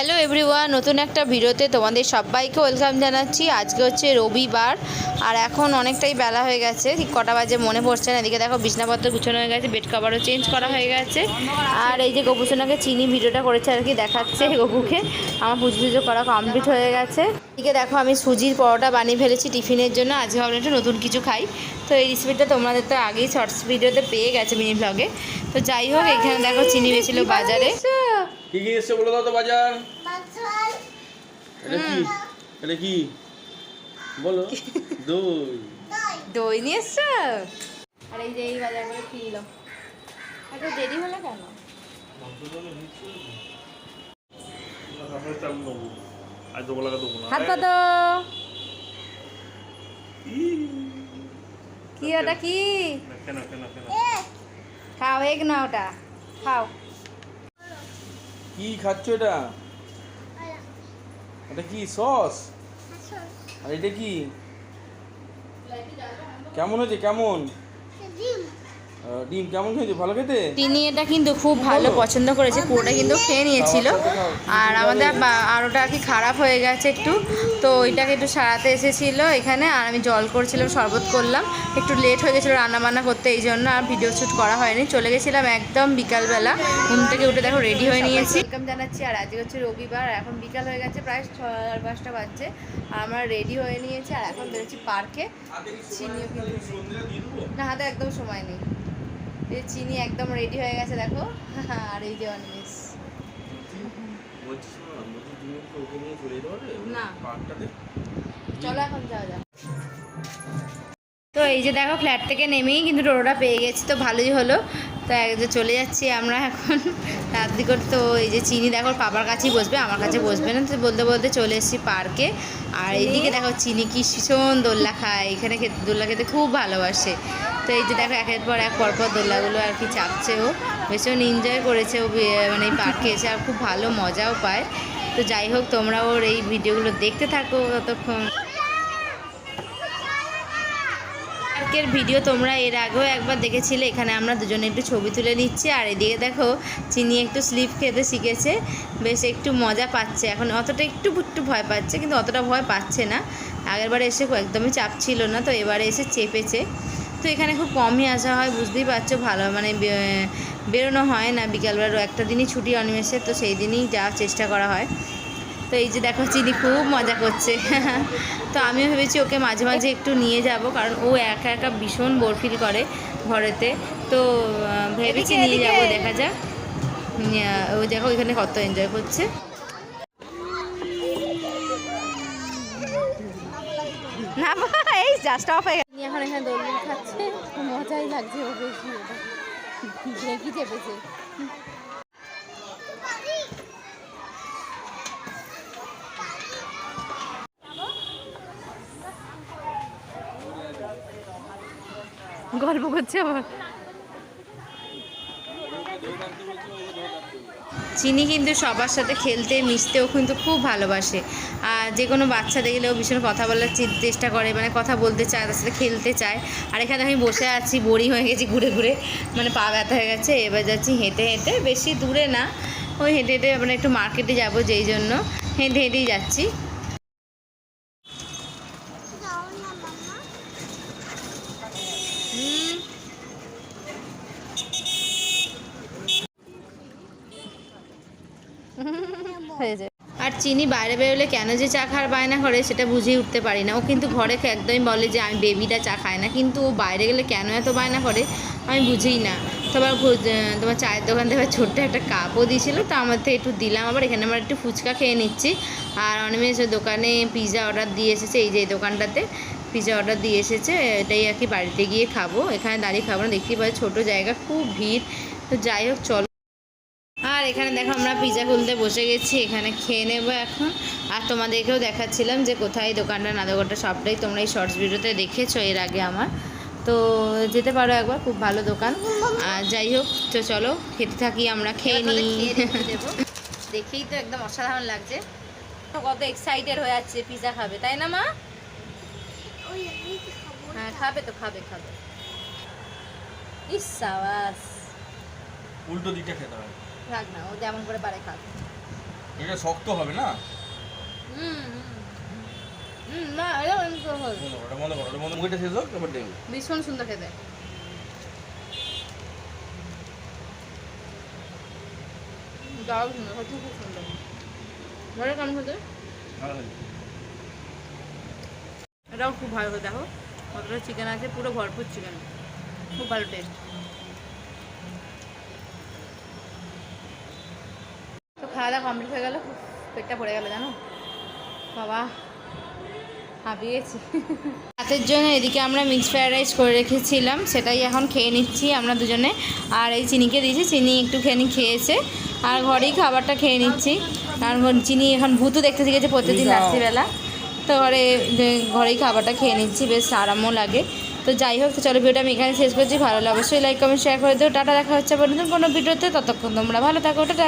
Hello everyone, নতুন একটা ভিডিওতে তোমাদের সবাইকে ওয়েলকাম জানাচ্ছি। আজকে হচ্ছে রবিবার, আর এখন অনেকটাই বেলা হয়ে গেছে, ঠিক কটা বাজে মনে পড়ছে না। এদিকে দেখো বিছনাপত্র গুছানো হয়ে গেছে বেড কাভারও চেঞ্জ করা হয়ে গেছে। আর এই যে গোপুসোনাকে চিনি ভিডিওটা করেছে আর কি, দেখাচ্ছে গপুকে। আমার পুজো টুজো করা কমপ্লিট হয়ে গেছে। এদিকে দেখো আমি সুজির পরোটা বানিয়ে ফেলেছি টিফিনের জন্য, আজকে ভাবলাম একটু নতুন কিছু খাই। তো এই রেসিপিটা তোমাদের তো আগেই শর্টস ভিডিওতে পেয়ে গেছে মিনি ব্লগে তো যাই হোক, এখানে দেখো চিনি বেছিল বাজারে। কি কি এসছে বলে দাও তো বাজার। এটা কি? এটা কি? বলো। দই। দই। নিয়ে এসছো? আর এই যে এই বাজার করে কিনল এত দেরি হলো কেন? আজ দেবো লাগা দেবো না হাত কত কি ওটা কি? কেন কেন কেন খাও এক না ওটা। খাও। কি খাচ্ছ এটা? এটা কি সস? আর এটা কি? কেমন হয়েছে? কেমন? ডিম কেমন ভালো খেতে? তিনি এটা কিন্তু খুব ভালো পছন্দ করেছে পুরোটা কিন্তু খেয়ে নিয়েছিল। আর আমাদের আর ওটা আর কি খারাপ হয়ে গেছে একটু। তো ওইটাকে একটু সারাতে এসেছিল এখানে আর আমি জল করছিলাম শরবত করলাম। একটু লেট হয়ে গেছিল রান্নাবান্না করতে এই জন্য আর ভিডিও শ্যুট করা হয়নি। চলে গেছিলাম একদম বিকালবেলা। ঘুম থেকে উঠে দেখো রেডি হয়ে নিয়েছি। ওয়েলকাম জানাচ্ছি আর আজকে হচ্ছে রবিবার এখন বিকাল হয়ে গেছে প্রায় ছয় পাঁচটা বাজছে। আর আমরা রেডি হয়ে নিয়েছি আর এখন বেরোচ্ছি পার্কে চিনিও কিন্তু না হাতে একদম সময় নেই। এই চিনি একদম রেডি হয়ে গেছে, দেখো। আর এই যে অনিমেষ এখন তো এই যে দেখো ফ্ল্যাট থেকে নেমেই কিন্তু টোটোটা পেয়ে গেছি, তো ভালোই হলো। তো এক যে চলে যাচ্ছি আমরা এখন। রাত্রি করে তো এই যে চিনি দেখো পাপার কাছেই বসবে আমার কাছে বসবে না। তো বলতে বলতে চলে এসেছি পার্কে। আর এইদিকে দেখো চিনি কি ভীষণ দোল্লা খায়। এখানে খেতে দোল্লা খেতে খুব ভালোবাসে। তো এই যে দেখো একের পর এক পরপর দোল্লাগুলো আর কি চাপছে ও। ভীষণ এনজয় করেছে ও মানে এই পার্কে এসে আর খুব ভালো মজাও পায়। তো যাই হোক তোমরা ওর এই ভিডিওগুলো দেখতে থাকো ততক্ষণ। পার্কের ভিডিও তোমরা এর আগেও একবার দেখেছিলে। এখানে আমরা দুজনে একটু ছবি তুলে নিচ্ছি। আর এদিকে দেখো, চিনি একটু স্লিপ খেতে শিখেছে। বেশ একটু মজা পাচ্ছে। এখন অতটা একটু একটু ভয় পাচ্ছে, কিন্তু অতটা ভয় পাচ্ছে না। আগেরবারে এসে একদমই চাপ ছিল না, তো এবারে এসে চেপেছে। তো এখানে খুব কমই আসা হয়, বুঝতেই পারছ, ভালো মানে বেরোনো হয় না। বিকালবেলা একটা দিনই ছুটি অনিমেষের, তো সেই দিনই যাওয়ার চেষ্টা করা হয়। তো এই যে দেখো চিনি খুব মজা করছে। তো আমিও ভেবেছি ওকে মাঝে মাঝে একটু নিয়ে যাব কারণ ও একা একা ভীষণ বোর ফিল করে ঘরেতে। তো ভেবেছি নিয়ে যাব দেখা যাক। ও দেখো ওইখানে কত এনজয় করছে। না এই জাস্ট অফ হয়ে গেছে। এখন এখানে দোল খাচ্ছে। মজাই লাগছে ও বেশি চেপেছে গল্প করছে আবার। চিনি কিন্তু সবার সাথে খেলতে, মিশতেও কিন্তু খুব ভালোবাসে। আর যে কোনো বাচ্চা দেখলেও ভীষণ কথা বলার চেষ্টা করে মানে কথা বলতে চায়, তার সাথে খেলতে চায়। আর এখানে আমি বসে আছি বড়ি হয়ে গেছি ঘুরে ঘুরে মানে পা ব্যথা হয়ে গেছে, এবার যাচ্ছি হেঁটে হেঁটে, বেশি দূরে না। ওই হেঁটে হেঁটে মানে একটু মার্কেটে যাব যেই জন্য, হেঁটে হেঁটেই যাচ্ছি হুম হয়েছে আর চিনি বাইরে বেরোলে কেন যে চা খাওয়ার বায়না করে সেটা বুঝেই উঠতে পারি না। ও কিন্তু ঘরে একদমই বলে যে, আমি বেবিটা চা খায় না। কিন্তু ও বাইরে গেলে কেন এত বায়না করে, আমি বুঝিই না। তোমার তোমার চায়ের দোকান থেকে ছোট্ট একটা কাপও দিয়েছিলো, তো আমার থেকে একটু দিলাম। আবার এখানে আমার একটু ফুচকা খেয়ে নিচ্ছি। আর অনিমেষ দোকানে পিৎজা অর্ডার দিয়ে এসেছে, এই যে এই দোকানটাতে পিৎজা অর্ডার দিয়ে এসেছে। এটাই আর কি বাড়িতে গিয়ে খাব। এখানে দাঁড়িয়ে খাব না। দেখতেই পাচ্ছি ছোটো জায়গা, খুব ভিড়। তো যাই হোক, চলো। এখানে দেখো আমরা পিজা খুলতে বসে গেছি এখানে খেয়ে নেব এখন। আর তোমাদেরকেও দেখাচ্ছিলাম যে কোথায় দোকানটা না দোকানটা সবটাই তোমরা এই শর্টস ভিডিওতে দেখেছ এর আগে আমার। তো যেতে পারো একবার খুব ভালো দোকান। আর যাই হোক তো চলো খেতে থাকি আমরা খেয়ে নিই। দেখেই তো একদম অসাধারণ লাগছে। কত এক্সাইটেড হয়ে যাচ্ছে পিজা খাবে তাই না মা? হ্যাঁ খাবে তো খাবে খাবে। ইস সাবাস। উল্টো দিকটা খেতে হয় থাক না ও যেমন করে পারে খাক। এটা শক্ত হবে না? হুম হুম। না এটা ওটা বন্ধ করো ওটা বন্ধ মুখটা শেষ হোক তারপর ভীষণ সুন্দর খেতে। দারুণ সুন্দর সত্যি খুব সুন্দর। ঘরে কেমন খেতে? এটাও খুব ভালো দেখো। কতটা চিকেন আছে পুরো ভরপুর চিকেন খুব ভালো টেস্ট দাওয়া কমপ্লিট হয়ে গেল পেটটা পড়ে গেল জানো? বাবা হাঁপিয়েছি রাতের জন্য এদিকে আমরা মিক্স ফ্রাইড রাইস করে রেখেছিলাম সেটাই এখন খেয়ে নিচ্ছি আমরা দুজনে। আর এই চিনিকে দিয়েছি চিনি একটুখানি খেয়েছে। আর ঘরেই খাবারটা খেয়ে নিচ্ছি। কারণ চিনি এখন ভূতও দেখতে শিখেছে প্রতিদিন রাত্রিবেলা। তো ঘরে ঘরেই খাবারটা খেয়ে নিচ্ছি বেশ আরামও লাগে। তো যাই হোক তো চলো ভিডিওটা আমি এখানে শেষ করছি। ভালো লাগলে অবশ্যই লাইক কমেন্ট শেয়ার করে দিও। টাটা দেখা হচ্ছে পর্যন্ত কোনো ভিডিওতে। ততক্ষণ তোমরা ভালো থাকো টাটা।